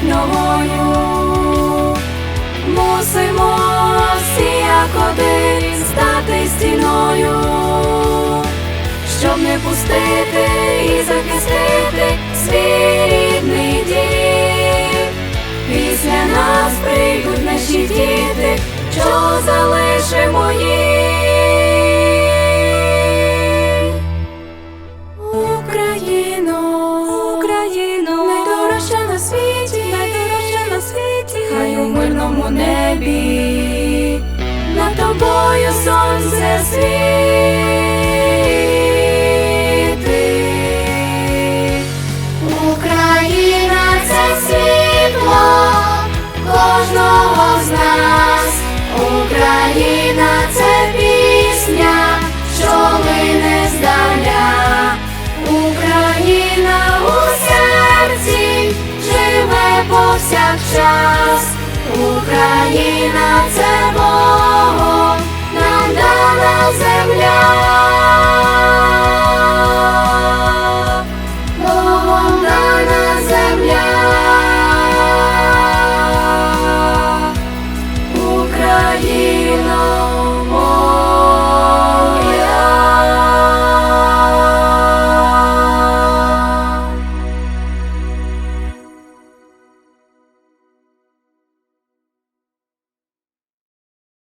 перемогою. Мусимо всі як один стати стіною, щоб не пустити і захистити свій рідний дім. Після нас прийдуть наші діти, що залишимо їм. Тобою сонце світить. Україна це світло кожного з нас. Україна це пісня, що лине здаля. Україна у серці живе повсякчас. Україна це Богом